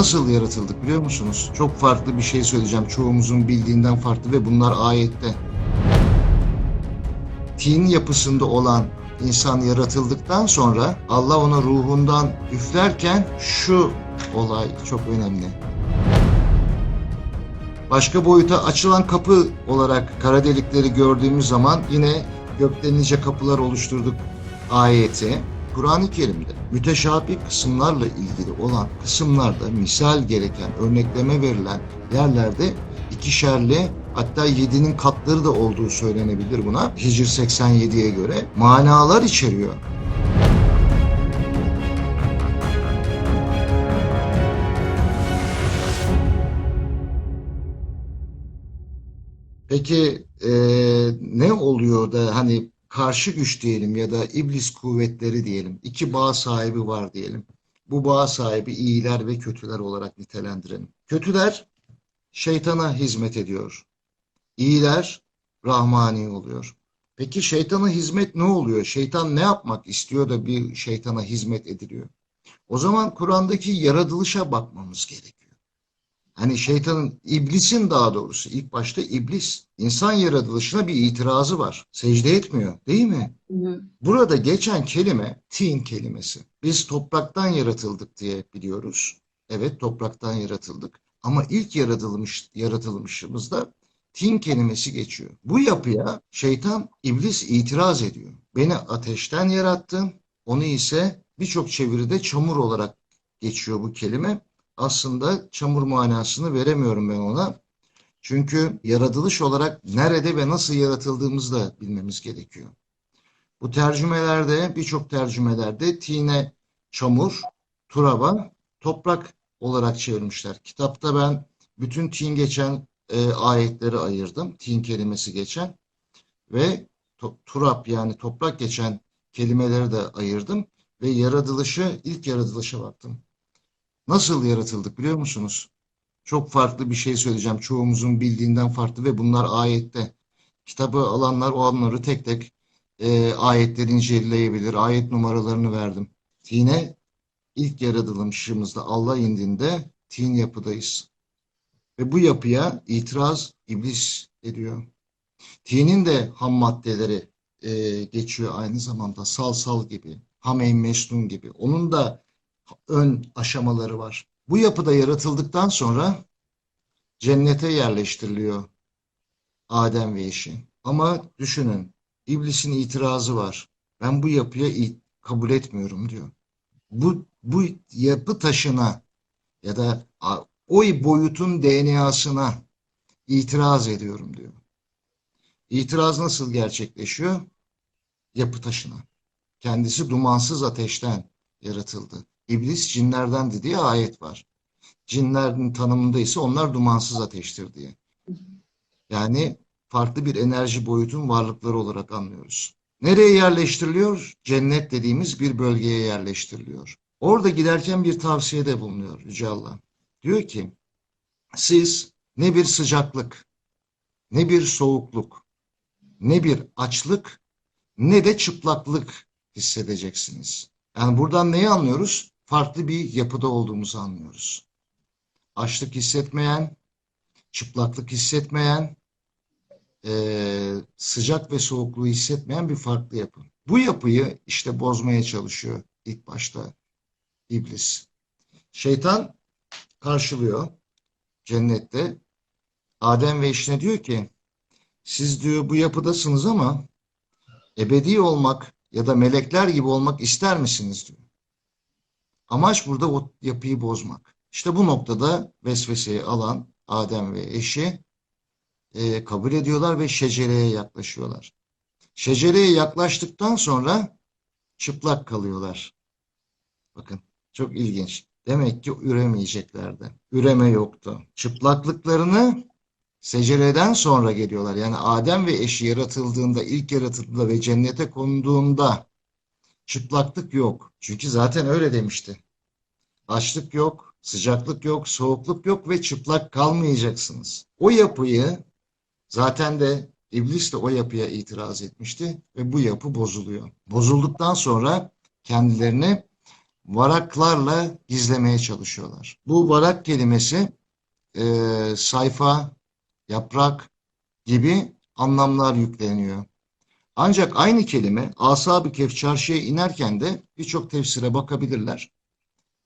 Nasıl yaratıldık biliyor musunuz? Çok farklı bir şey söyleyeceğim. Çoğumuzun bildiğinden farklı ve bunlar ayette. Tin yapısında olan insan yaratıldıktan sonra Allah ona ruhundan üflerken şu olay çok önemli. Başka boyuta açılan kapı olarak kara delikleri gördüğümüz zaman yine gökte nice kapılar oluşturduk ayeti. Kur'an-ı Kerim'de müteşabih kısımlarla ilgili olan kısımlarda misal gereken, örnekleme verilen yerlerde ikişerli hatta yedinin katları da olduğu söylenebilir buna. Hicr 87'ye göre manalar içeriyor. Peki eee, ne oluyor da hani karşı güç diyelim ya da iblis kuvvetleri diyelim. iki bağ sahibi var diyelim. Bu bağ sahibi iyiler ve kötüler olarak nitelendirelim. Kötüler şeytana hizmet ediyor. İyiler rahmani oluyor. Peki şeytana hizmet ne oluyor? Şeytan ne yapmak istiyor da bir şeytana hizmet ediliyor? O zaman Kur'an'daki yaratılışa bakmamız gerekiyor. Hani şeytanın, iblisin daha doğrusu ilk başta iblis insan yaratılışına bir itirazı var. Secde etmiyor değil mi? Hı. Burada geçen kelime tin kelimesi. Biz topraktan yaratıldık diye biliyoruz. Evet topraktan yaratıldık. Ama ilk yaratılmış yaratılmışımızda tin kelimesi geçiyor. Bu yapıya şeytan, iblis itiraz ediyor. Beni ateşten yarattın, onu ise birçok çeviride çamur olarak geçiyor bu kelime. Aslında çamur manasını veremiyorum ben ona. Çünkü yaratılış olarak nerede ve nasıl yaratıldığımızı da bilmemiz gerekiyor. Bu tercümelerde, birçok tercümelerde tine çamur, turaba, toprak olarak çevirmişler. Kitapta ben bütün tin geçen e, ayetleri ayırdım. Tin kelimesi geçen ve to- turap yani toprak geçen kelimeleri de ayırdım ve yaratılışı, ilk yaratılışa baktım. Nasıl yaratıldık biliyor musunuz? Çok farklı bir şey söyleyeceğim. Çoğumuzun bildiğinden farklı ve bunlar ayette. Kitabı alanlar o anları tek tek e, ayetleri inceleyebilir. Ayet numaralarını verdim. Tine ilk yaratılışımızda Allah indinde tin yapıdayız. Ve bu yapıya itiraz iblis ediyor. Tinin de ham maddeleri e, geçiyor aynı zamanda. Salsal gibi, hameyn mesnun gibi. Onun da ön aşamaları var. Bu yapıda yaratıldıktan sonra cennete yerleştiriliyor Adem ve eşi. Ama düşünün, iblisin itirazı var. Ben bu yapıya kabul etmiyorum diyor. Bu, bu yapı taşına ya da o boyutun DNA'sına itiraz ediyorum diyor. İtiraz nasıl gerçekleşiyor? Yapı taşına. Kendisi dumansız ateşten yaratıldı. İblis cinlerdendi diye ayet var. Cinlerin tanımında ise onlar dumansız ateştir diye. Yani farklı bir enerji boyutun varlıkları olarak anlıyoruz. Nereye yerleştiriliyor? Cennet dediğimiz bir bölgeye yerleştiriliyor. Orada giderken bir tavsiyede bulunuyor Yüce Allah. Diyor ki, siz ne bir sıcaklık, ne bir soğukluk, ne bir açlık, ne de çıplaklık hissedeceksiniz. Yani buradan neyi anlıyoruz? Farklı bir yapıda olduğumuzu anlıyoruz. Açlık hissetmeyen, çıplaklık hissetmeyen, eee, sıcak ve soğukluğu hissetmeyen bir farklı yapı. Bu yapıyı işte bozmaya çalışıyor ilk başta iblis. Şeytan karşılıyor cennette. Adem ve eşine diyor ki siz diyor bu yapıdasınız ama ebedi olmak ya da melekler gibi olmak ister misiniz diyor. Amaç burada o yapıyı bozmak. İşte bu noktada vesveseyi alan Adem ve eşi e, kabul ediyorlar ve şecereye yaklaşıyorlar. Şecereye yaklaştıktan sonra çıplak kalıyorlar. Bakın çok ilginç. Demek ki üremeyeceklerdi. Üreme yoktu. Çıplaklıklarını secereden sonra geliyorlar. Yani Adem ve eşi yaratıldığında, ilk yaratıldığında ve cennete konduğunda çıplaklık yok. Çünkü zaten öyle demişti. Açlık yok, sıcaklık yok, soğukluk yok ve çıplak kalmayacaksınız. O yapıyı zaten de iblis de o yapıya itiraz etmişti ve bu yapı bozuluyor. Bozulduktan sonra kendilerini varaklarla gizlemeye çalışıyorlar. Bu varak kelimesi e, sayfa, yaprak gibi anlamlar yükleniyor. Ancak aynı kelime Ashab-ı Kehf çarşıya inerken de birçok tefsire bakabilirler.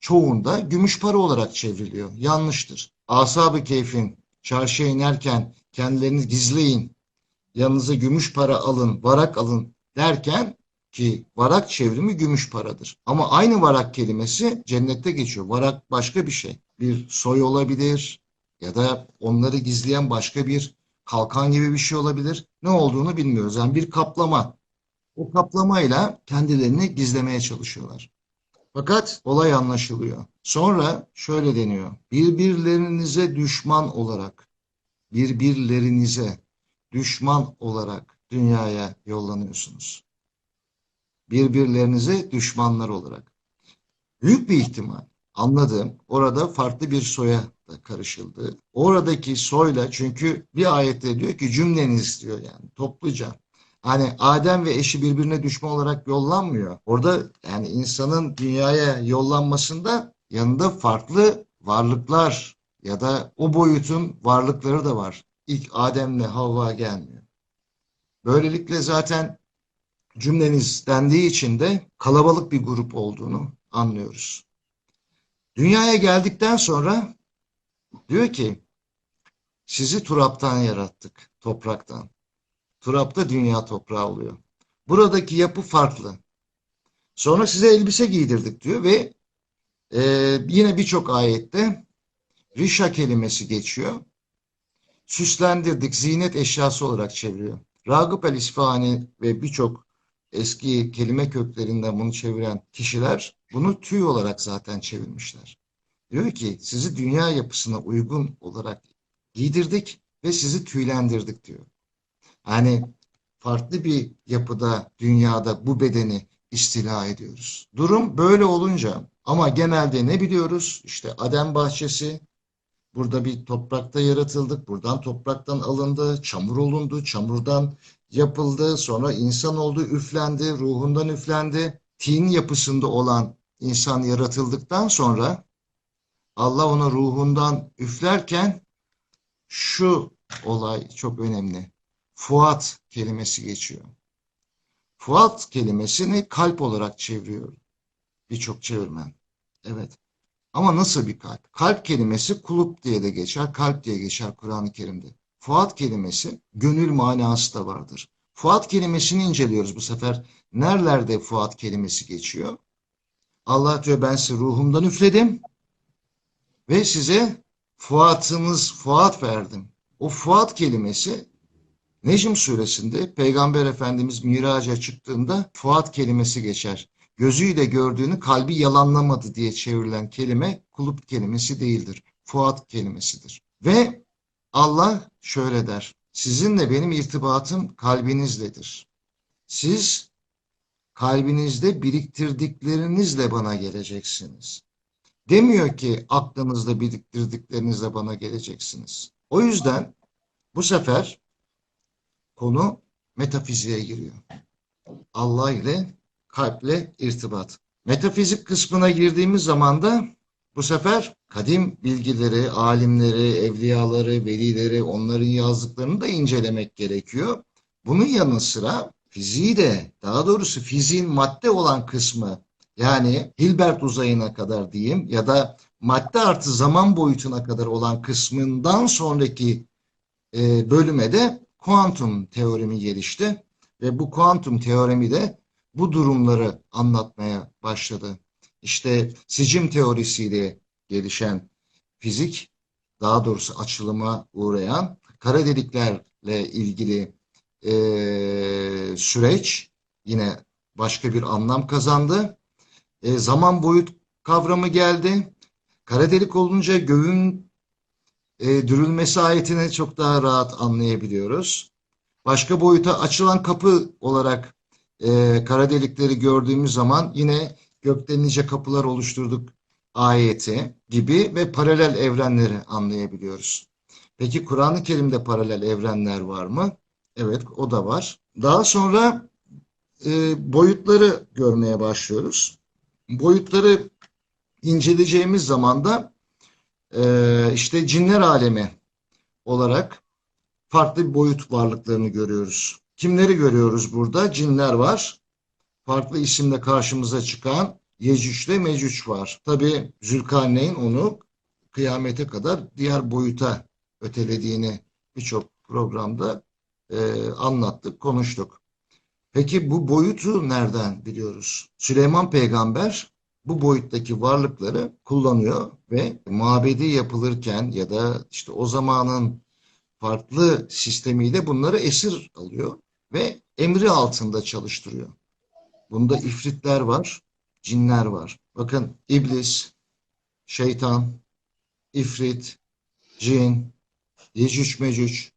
Çoğunda gümüş para olarak çevriliyor. Yanlıştır. Ashab-ı Kehf'in çarşıya inerken kendilerini gizleyin, yanınıza gümüş para alın, varak alın derken ki varak çevrimi gümüş paradır. Ama aynı varak kelimesi cennette geçiyor. Varak başka bir şey. Bir soy olabilir ya da onları gizleyen başka bir kalkan gibi bir şey olabilir. Ne olduğunu bilmiyoruz. Yani bir kaplama. O kaplamayla kendilerini gizlemeye çalışıyorlar. Fakat olay anlaşılıyor. Sonra şöyle deniyor. Birbirlerinize düşman olarak, birbirlerinize düşman olarak dünyaya yollanıyorsunuz. Birbirlerinize düşmanlar olarak. Büyük bir ihtimal anladığım orada farklı bir soya da karışıldı. Oradaki soyla çünkü bir ayette diyor ki cümleniz diyor yani topluca. Hani Adem ve eşi birbirine düşman olarak yollanmıyor. Orada yani insanın dünyaya yollanmasında yanında farklı varlıklar ya da o boyutun varlıkları da var. İlk Adem'le Havva gelmiyor. Böylelikle zaten cümleniz dendiği için de kalabalık bir grup olduğunu anlıyoruz. Dünyaya geldikten sonra diyor ki sizi turaptan yarattık, topraktan. Turapta dünya toprağı oluyor. Buradaki yapı farklı. Sonra size elbise giydirdik diyor ve e, yine birçok ayette rişa kelimesi geçiyor. Süslendirdik, zinet eşyası olarak çeviriyor. Ragıp el-İsfahani ve birçok eski kelime köklerinden bunu çeviren kişiler bunu tüy olarak zaten çevirmişler. Diyor ki sizi dünya yapısına uygun olarak giydirdik ve sizi tüylendirdik diyor. Yani farklı bir yapıda dünyada bu bedeni istila ediyoruz. Durum böyle olunca ama genelde ne biliyoruz? İşte Adem bahçesi, burada bir toprakta yaratıldık, buradan topraktan alındı, çamur olundu, çamurdan yapıldı, sonra insan oldu, üflendi, ruhundan üflendi. Tin yapısında olan insan yaratıldıktan sonra Allah ona ruhundan üflerken şu olay çok önemli. Fuat kelimesi geçiyor. Fuat kelimesini kalp olarak çeviriyor birçok çevirmen. Evet. Ama nasıl bir kalp? Kalp kelimesi kulüp diye de geçer, kalp diye geçer Kur'an-ı Kerim'de. Fuat kelimesi gönül manası da vardır. Fuat kelimesini inceliyoruz bu sefer. Nerelerde fuat kelimesi geçiyor? Allah diyor ben size ruhumdan üfledim ve size fuatınız, fuat verdim. O fuat kelimesi Necm suresinde Peygamber Efendimiz miraca çıktığında fuat kelimesi geçer. Gözüyle gördüğünü kalbi yalanlamadı diye çevrilen kelime kulüp kelimesi değildir. Fuat kelimesidir. Ve Allah şöyle der. Sizinle benim irtibatım kalbinizledir. Siz kalbinizde biriktirdiklerinizle bana geleceksiniz. Demiyor ki aklınızda biriktirdiklerinizle bana geleceksiniz. O yüzden bu sefer konu metafiziğe giriyor. Allah ile kalple irtibat. Metafizik kısmına girdiğimiz zaman da bu sefer kadim bilgileri, alimleri, evliyaları, velileri, onların yazdıklarını da incelemek gerekiyor. Bunun yanı sıra fiziği de, daha doğrusu fiziğin madde olan kısmı yani Hilbert uzayına kadar diyeyim ya da madde artı zaman boyutuna kadar olan kısmından sonraki e, bölüme de kuantum teoremi gelişti ve bu kuantum teoremi de bu durumları anlatmaya başladı. İşte sicim teorisiyle gelişen fizik, daha doğrusu açılıma uğrayan kara deliklerle ilgili e, süreç yine başka bir anlam kazandı. E, zaman boyut kavramı geldi. Kara delik olunca göğün e, dürülmesi ayetini çok daha rahat anlayabiliyoruz. Başka boyuta açılan kapı olarak e, kara delikleri gördüğümüz zaman yine gökte nice kapılar oluşturduk ayeti gibi ve paralel evrenleri anlayabiliyoruz. Peki Kur'an-ı Kerim'de paralel evrenler var mı? Evet o da var. Daha sonra e, boyutları görmeye başlıyoruz. boyutları inceleyeceğimiz zaman da e, işte cinler alemi olarak farklı bir boyut varlıklarını görüyoruz. Kimleri görüyoruz burada? Cinler var. Farklı isimle karşımıza çıkan Yecüc ile Mecüc var. Tabi Zülkarneyn onu kıyamete kadar diğer boyuta ötelediğini birçok programda e, anlattık, konuştuk. Peki bu boyutu nereden biliyoruz? Süleyman peygamber bu boyuttaki varlıkları kullanıyor ve mabedi yapılırken ya da işte o zamanın farklı sistemiyle bunları esir alıyor ve emri altında çalıştırıyor. Bunda ifritler var, cinler var. Bakın iblis, şeytan, ifrit, cin, yecüc mecüc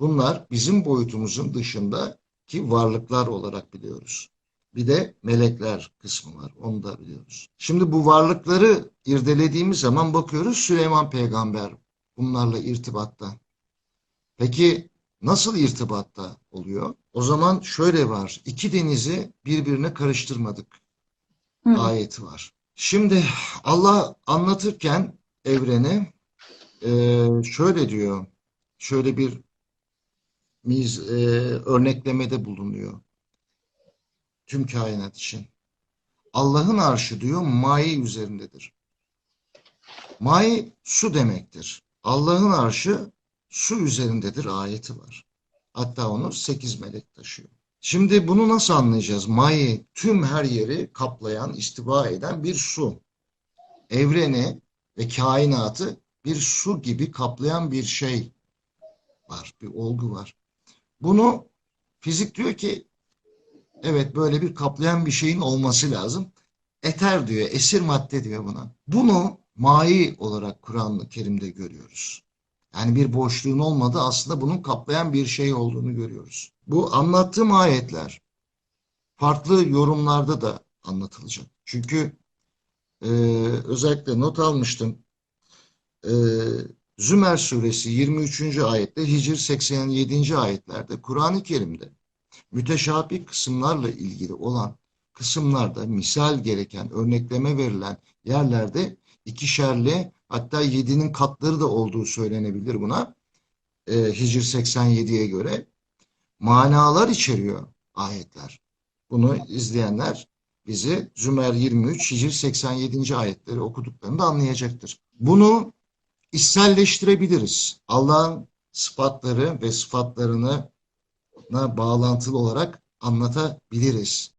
bunlar bizim boyutumuzun dışındaki varlıklar olarak biliyoruz. Bir de melekler kısmı var. Onu da biliyoruz. Şimdi bu varlıkları irdelediğimiz zaman bakıyoruz Süleyman peygamber bunlarla irtibatta. Peki nasıl irtibatta oluyor? O zaman şöyle var. İki denizi birbirine karıştırmadık. Hı. Ayeti var. Şimdi Allah anlatırken evreni e, şöyle diyor. Şöyle bir miz, e, örneklemede bulunuyor. Tüm kainat için. Allah'ın arşı diyor maye üzerindedir. Maye su demektir. Allah'ın arşı su üzerindedir ayeti var. Hatta onu sekiz melek taşıyor. Şimdi bunu nasıl anlayacağız? Maye tüm her yeri kaplayan, istiva eden bir su. Evreni ve kainatı bir su gibi kaplayan bir şey var, bir olgu var. Bunu fizik diyor ki evet böyle bir kaplayan bir şeyin olması lazım. Eter diyor, esir madde diyor buna. Bunu mai olarak Kur'an-ı Kerim'de görüyoruz. Yani bir boşluğun olmadığı aslında bunun kaplayan bir şey olduğunu görüyoruz. Bu anlattığım ayetler farklı yorumlarda da anlatılacak. Çünkü e, özellikle not almıştım. E, Zümer suresi 23. ayette, Hicr 87. ayetlerde, Kur'an-ı Kerim'de müteşabih kısımlarla ilgili olan kısımlarda misal gereken, örnekleme verilen yerlerde ikişerli hatta yedinin katları da olduğu söylenebilir buna. E, Hicr 87'ye göre manalar içeriyor ayetler. Bunu izleyenler bizi Zümer 23, Hicr 87. ayetleri okuduklarında anlayacaktır. Bunu içselleştirebiliriz. Allah'ın sıfatları ve sıfatlarına bağlantılı olarak anlatabiliriz.